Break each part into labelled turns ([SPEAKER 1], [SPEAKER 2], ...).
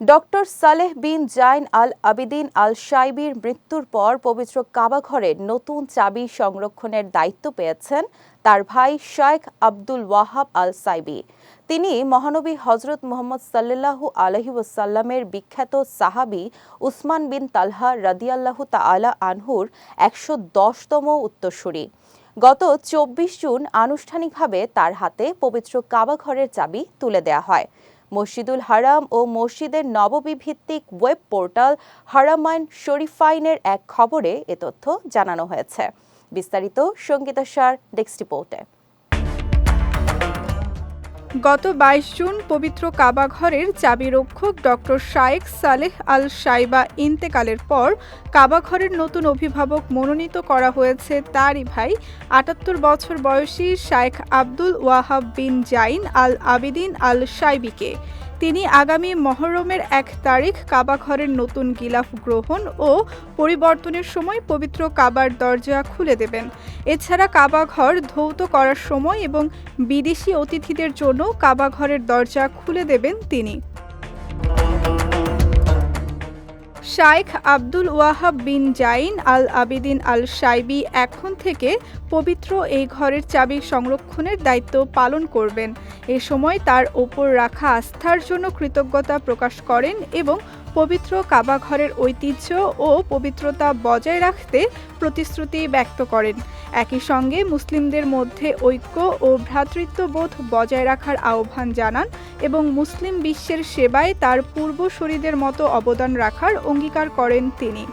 [SPEAKER 1] Doctor Saleh bin Zain al Abidin al সাইবির মৃত্যুর পর পবিত্র কাবা ঘরের নতুন চাবি সংরক্ষণের দায়িত্ব পেয়েছেন তার ভাই শায়েখ আব্দুল ওয়াহাব আল সাইবি তিনি মহানবী হজরত মোহাম্মদ সাল্লাল্লাহু আলহি ওসাল্লামের বিখ্যাত সাহাবি উসমান বিন তালহা রাদিয়াল্লাহু তাআলা আনহুর একশো দশতম উত্তরসূরি। গত চব্বিশ জুন আনুষ্ঠানিকভাবে তার হাতে পবিত্র কাবা ঘরের চাবি তুলে দেয়া হয়। মসজিদুল হারাম ও মসজিদের নববিভিত্তিক ওয়েব পোর্টাল হারামাইন শরীফাইনের এক খবরে এ তথ্য জানানো হয়েছে। বিস্তারিত সঙ্গীতা সার, ডেস্ক রিপোর্টে।
[SPEAKER 2] গত বাইশ জুন পবিত্র কাবা ঘরের চাবিরক্ষক ডক্টর শায়েক সালেহ আল সাইবা ইন্তেকালের পর কাবা ঘরের নতুন অভিভাবক মনোনীত করা হয়েছে তারই ভাই। আটাত্তর বছর বয়সী শায়েখ আব্দুল ওয়াহাব বিন জাইন আল আবিদিন আল সাইবিকে। তিনি আগামী মহরমের এক তারিখ কাবা ঘরের নতুন গিলাফ গ্রহণ ও পরিবর্তনের সময় পবিত্র কাবার দরজা খুলে দেবেন। এছাড়া কাবা ঘর ধৌত করার সময় এবং বিদেশি অতিথিদের জন্য কাবা ঘরের দরজা খুলে দেবেন তিনি। শাইখ আব্দুল ওয়াহাব বিন জাইন আল আবিদিন আল সাইবি এখন থেকে পবিত্র এই ঘরের চাবি সংরক্ষণের দায়িত্ব পালন করবেন। এ সময় তার ওপর রাখা আস্থার জন্য কৃতজ্ঞতা প্রকাশ করেন এবং পবিত্র কাবাঘরের ঐতিহ্য ও পবিত্রতা বজায় রাখতে প্রতিশ্রুতি ব্যক্ত করেন। একই সঙ্গে মুসলিমদের মধ্যে ঐক্য ও ভ্রাতৃত্ববোধ বজায় রাখার আহ্বান জানান এবং মুসলিম বিশ্বের সেবায় তার পূর্বসূরিদের মতো অবদান রাখার অঙ্গীকার করেন তিনি।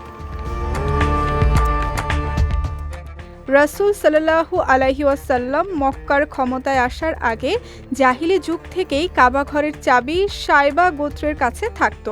[SPEAKER 2] রাসুল সাল্লাহু আলাহি ওয়াসাল্লাম মক্কার ক্ষমতায় আসার আগে জাহিলি যুগ থেকেই কাবা ঘরের চাবি সাইবা গোত্রের কাছে থাকত।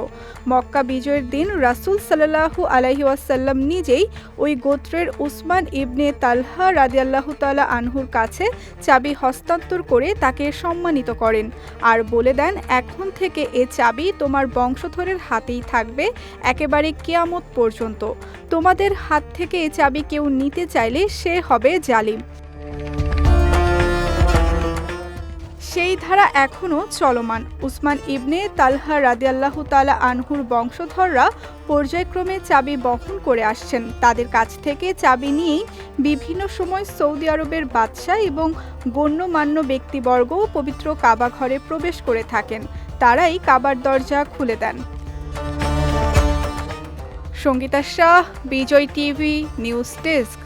[SPEAKER 2] মক্কা বিজয়ের দিন রাসুল সাল্লাহু আলাহি ওয়াসাল্লাম নিজেই ওই গোত্রের উসমান ইবনে তালহা রাদিয়াল্লাহু তালা আনহুর কাছে চাবি হস্তান্তর করে তাকে সম্মানিত করেন। আর বলে দেন, এখন থেকে এ চাবি তোমার বংশধরের হাতেই থাকবে, একেবারে কেয়ামত পর্যন্ত। তোমাদের হাত থেকে এ চাবি কেউ নিতে চাইলে সে হবে জালিম। সেই ধারা এখনও চলমান। উসমান ইবনে তালহা রাদিয়াল্লাহু তালা আনহুর বংশধররা পর্যায়ক্রমে চাবি বহন করে আসছেন। তাদের কাছ থেকে চাবি নিয়েই বিভিন্ন সময় সৌদি আরবের বাদশাহ এবং গণ্যমান্য ব্যক্তিবর্গ পবিত্র কাবা ঘরে প্রবেশ করে থাকেন। তারাই কাবার দরজা খুলে দেন। Sangita Shah, Vijay TV, news desk.